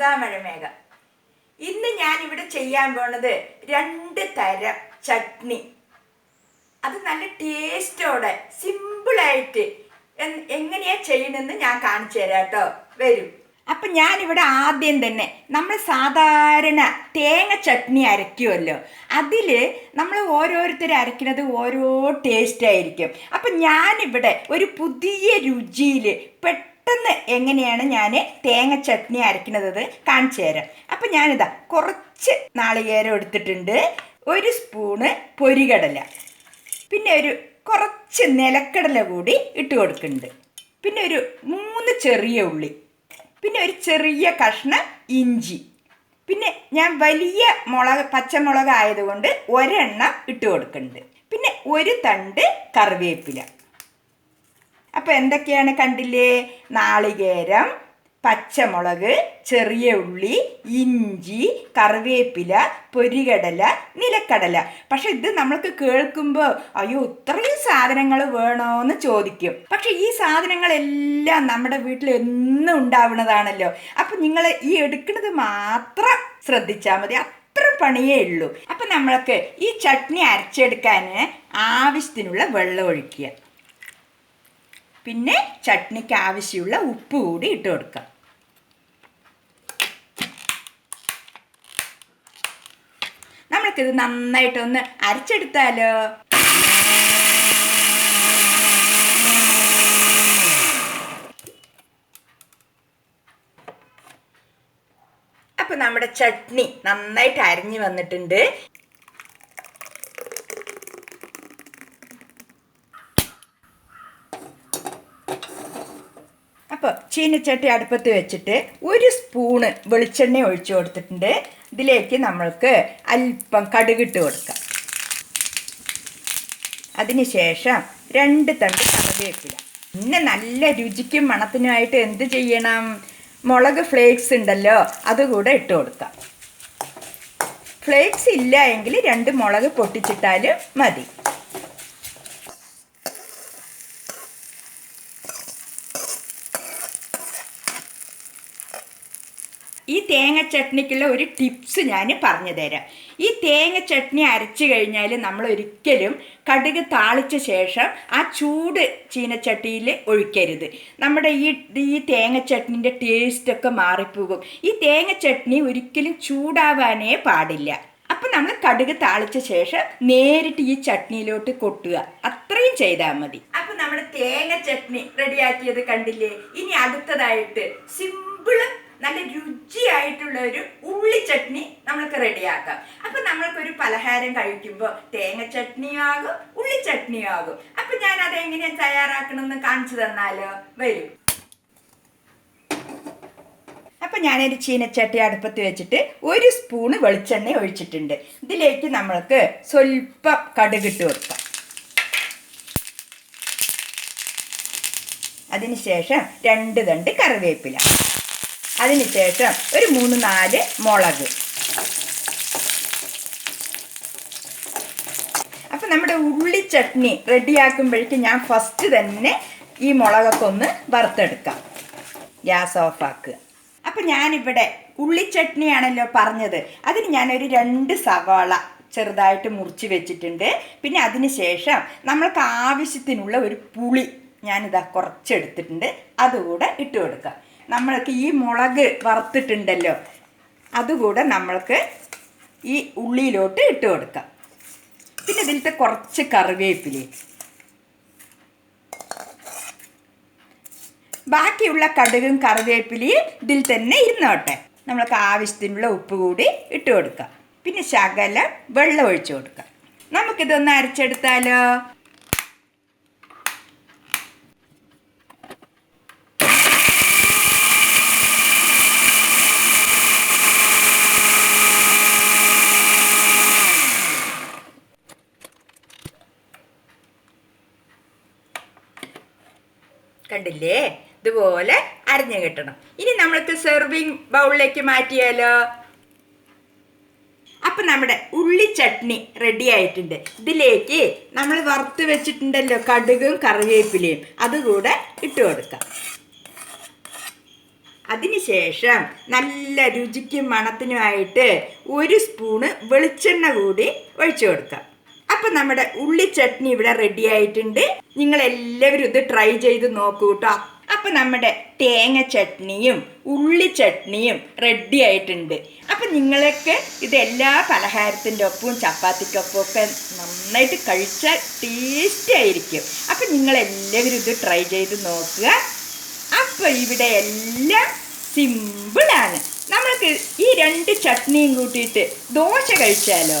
സുധാമഴമേഘ ഇന്ന് ഞാൻ ഇവിടെ ചെയ്യാൻ പോണത് രണ്ട് തരം ചട്നി. അത് നല്ല ടേസ്റ്റോടെ സിമ്പിളായിട്ട് എങ്ങനെയാ ചെയ്യണമെന്ന് ഞാൻ കാണിച്ചു തരാം കേട്ടോ വരും. അപ്പൊ ഞാനിവിടെ ആദ്യം തന്നെ നമ്മൾ സാധാരണ തേങ്ങ ചട്നി അരയ്ക്കുമല്ലോ അതിൽ നമ്മൾ ഓരോരുത്തർ അരയ്ക്കുന്നത് ഓരോ ടേസ്റ്റ് ആയിരിക്കും അപ്പം ഞാനിവിടെ ഒരു പുതിയ രുചിയിൽ പെട്ടെന്ന് എങ്ങനെയാണ് ഞാൻ തേങ്ങ ചട്നി അരയ്ക്കുന്നത് കാണിച്ചു തരാം. അപ്പം ഞാനിതാ കുറച്ച് നാളികേരം എടുത്തിട്ടുണ്ട്. ഒരു സ്പൂണ് പൊരികടല. പിന്നെ ഒരു കുറച്ച് നിലക്കടല കൂടി ഇട്ട് കൊടുക്കുന്നുണ്ട്. പിന്നെ ഒരു മൂന്ന് ചെറിയ ഉള്ളി. പിന്നെ ഒരു ചെറിയ കഷ്ണം ഇഞ്ചി. പിന്നെ ഞാൻ വലിയ മുളക് പച്ചമുളക് ആയതുകൊണ്ട് ഒരെണ്ണം ഇട്ട് കൊടുക്കുന്നുണ്ട്. പിന്നെ ഒരു തണ്ട് കറിവേപ്പില. അപ്പോൾ എന്തൊക്കെയാണ് കണ്ടില്ലേ? നാളികേരം പച്ചമുളക് ചെറിയ ഉള്ളി ഇഞ്ചി കറിവേപ്പില പൊരികടല നിലക്കടല. പക്ഷെ ഇത് നമ്മൾക്ക് കേൾക്കുമ്പോൾ അയ്യോ ഇത്രയും സാധനങ്ങൾ വേണോന്ന് ചോദിക്കും. പക്ഷെ ഈ സാധനങ്ങളെല്ലാം നമ്മുടെ വീട്ടിൽ എന്നും ഉണ്ടാവുന്നതാണല്ലോ. അപ്പം നിങ്ങൾ ഈ എടുക്കുന്നത് മാത്രം ശ്രദ്ധിച്ചാൽ മതി. അത്ര പണിയേ ഉള്ളൂ. അപ്പം നമ്മൾക്ക് ഈ ചട്നി അരച്ചെടുക്കാൻ ആവശ്യത്തിനുള്ള വെള്ളം ഒഴിക്കുക. പിന്നെ ചട്നിക്ക് ആവശ്യമുള്ള ഉപ്പ് കൂടി ഇട്ട് കൊടുക്കാം. നമ്മൾക്കിത് നന്നായിട്ടൊന്ന് അരച്ചെടുത്താലോ? അപ്പൊ നമ്മുടെ ചട്നി നന്നായിട്ട് അരിഞ്ഞു വന്നിട്ടുണ്ട്. അപ്പോൾ ചീനച്ചട്ടി അടുപ്പത്ത് വെച്ചിട്ട് ഒരു സ്പൂണ് വെളിച്ചെണ്ണ ഒഴിച്ചു കൊടുത്തിട്ടുണ്ട്. ഇതിലേക്ക് നമ്മൾക്ക് അല്പം കടുകിട്ട് കൊടുക്കാം. അതിനുശേഷം രണ്ട് തണ്ട് കറിവേപ്പില പിന്നെ നല്ല രുചിക്കും മണത്തിനുമായിട്ട് എന്ത് ചെയ്യണം? മുളക് ഫ്ലേക്സ് ഉണ്ടല്ലോ അതുകൂടെ ഇട്ട് കൊടുക്കാം. ഫ്ലേക്സ് ഇല്ല എങ്കിൽ രണ്ട് മുളക് പൊട്ടിച്ചിട്ടാലും മതി. ഈ തേങ്ങ ചട്നിക്കുള്ള ഒരു ടിപ്സ് ഞാൻ പറഞ്ഞു തരാം ഈ തേങ്ങ ചട്നി അരച്ചു കഴിഞ്ഞാൽ നമ്മൾ ഒരിക്കലും കടുക് താളിച്ച ശേഷം ആ ചൂട് ചീനച്ചട്ടിയിൽ ഒഴിക്കരുത്. നമ്മുടെ ഈ ഈ തേങ്ങ ചട്നിന്റെ ടേസ്റ്റൊക്കെ മാറിപ്പോകും. ഈ തേങ്ങ ചട്നി ഒരിക്കലും ചൂടാവാനേ പാടില്ല. അപ്പം നമ്മൾ കടുക് താളിച്ച ശേഷം നേരിട്ട് ഈ ചട്നിയിലോട്ട് കൊട്ടുക. അത്രയും ചെയ്താൽ മതി. അപ്പം നമ്മുടെ തേങ്ങ ചട്നി റെഡിയാക്കിയത് കണ്ടില്ലേ? ഇനി അടുത്തതായിട്ട് സിമ്പിൾ നല്ല രുചിയായിട്ടുള്ള ഒരു ഉള്ളി ചട്നി നമ്മൾക്ക് റെഡിയാക്കാം. അപ്പൊ നമ്മൾക്കൊരു പലഹാരം കഴിക്കുമ്പോൾ തേങ്ങ ചട്നിയും ആകും ഉള്ളി ചട്നിയും ആകും അപ്പൊ ഞാൻ അതെങ്ങനെയാ തയ്യാറാക്കണമെന്ന് കാണിച്ചു തന്നാലോ? വരും. അപ്പൊ ഞാനൊരു ചീനച്ചട്ടി അടുപ്പത്ത് വെച്ചിട്ട് ഒരു സ്പൂണ് വെളിച്ചെണ്ണ ഒഴിച്ചിട്ടുണ്ട്. ഇതിലേക്ക് നമ്മൾക്ക് സ്വല്പം കടുകിട്ട് കൊടുക്കാം. അതിനുശേഷം രണ്ട് തണ്ട് കറിവേപ്പില. അതിനുശേഷം ഒരു മൂന്ന് നാല് മുളക്. അപ്പം നമ്മുടെ ഉള്ളി ചട്നി റെഡിയാക്കുമ്പോഴേക്കും ഞാൻ ഫസ്റ്റ് തന്നെ ഈ മുളകൊക്കെ ഒന്ന് വറുത്തെടുക്കാം. ഗ്യാസ് ഓഫാക്കുക അപ്പം ഞാനിവിടെ ഉള്ളി ചട്നിയാണല്ലോ പറഞ്ഞത്. അതിന് ഞാനൊരു രണ്ട് സവാള ചെറുതായിട്ട് മുറിച്ച് വെച്ചിട്ടുണ്ട്. പിന്നെ അതിന് ശേഷം നമ്മൾക്ക് ആവശ്യത്തിനുള്ള ഒരു പുളി ഞാനിതാ കുറച്ചെടുത്തിട്ടുണ്ട്. അതുകൂടെ ഇട്ട് കൊടുക്കാം. നമ്മൾക്ക് ഈ മുളക് വറുത്തിട്ടുണ്ടല്ലോ. അതുകൂടെ നമ്മൾക്ക് ഈ ഉള്ളിയിലോട്ട് ഇട്ട് കൊടുക്കാം. പിന്നെ ഇതിലത്തെ കുറച്ച് കറിവേപ്പിലേ ബാക്കിയുള്ള കടുകും കറിവേപ്പിലയും ഇതിൽ തന്നെ ഇരുന്നോട്ടെ. നമ്മൾക്ക് ആവശ്യത്തിനുള്ള ഉപ്പ് കൂടി ഇട്ട് കൊടുക്കാം. പിന്നെ ശകലം വെള്ളം ഒഴിച്ചു കൊടുക്കാം. നമുക്കിതൊന്ന് അരച്ചെടുത്താലോ? കണ്ടില്ലേ? ഇതുപോലെ അരഞ്ഞു കിട്ടണം. ഇനി നമ്മൾക്ക് സെർവിങ് ബൗളിലേക്ക് മാറ്റിയാലോ? അപ്പം നമ്മുടെ ഉള്ളി ചട്നി റെഡി ആയിട്ടുണ്ട്. ഇതിലേക്ക് നമ്മൾ വറുത്ത് വെച്ചിട്ടുണ്ടല്ലോ കടുകും കറിവേപ്പിലയും. അതുകൂടെ ഇട്ട് കൊടുക്കാം. അതിനുശേഷം നല്ല രുചിക്കും മണത്തിനുമായിട്ട് ഒരു സ്പൂണ് വെളിച്ചെണ്ണ കൂടി ഒഴിച്ചു കൊടുക്കാം. അപ്പം നമ്മുടെ ഉള്ളി ചട്നി ഇവിടെ റെഡി ആയിട്ടുണ്ട്. നിങ്ങൾ എല്ലാവരും ഇത് ട്രൈ ചെയ്ത് നോക്കൂ കേട്ടോ അപ്പം നമ്മുടെ തേങ്ങ ചട്നിയും ഉള്ളി ചട്നിയും റെഡി ആയിട്ടുണ്ട്. അപ്പം നിങ്ങളൊക്കെ ഇത് എല്ലാ പലഹാരത്തിന്റെ ഒപ്പവും ചപ്പാത്തിക്കൊപ്പം ഒക്കെ നന്നായിട്ട് കഴിച്ചാൽ ടേസ്റ്റ് ആയിരിക്കും. അപ്പം നിങ്ങളെല്ലാവരും ഇത് ട്രൈ ചെയ്ത് നോക്കുക. അപ്പോൾ ഇവിടെ എല്ലാം സിമ്പിളാണ് നമ്മൾക്ക് ഈ രണ്ട് ചട്നിയും കൂട്ടിയിട്ട് ദോശ കഴിച്ചാലോ?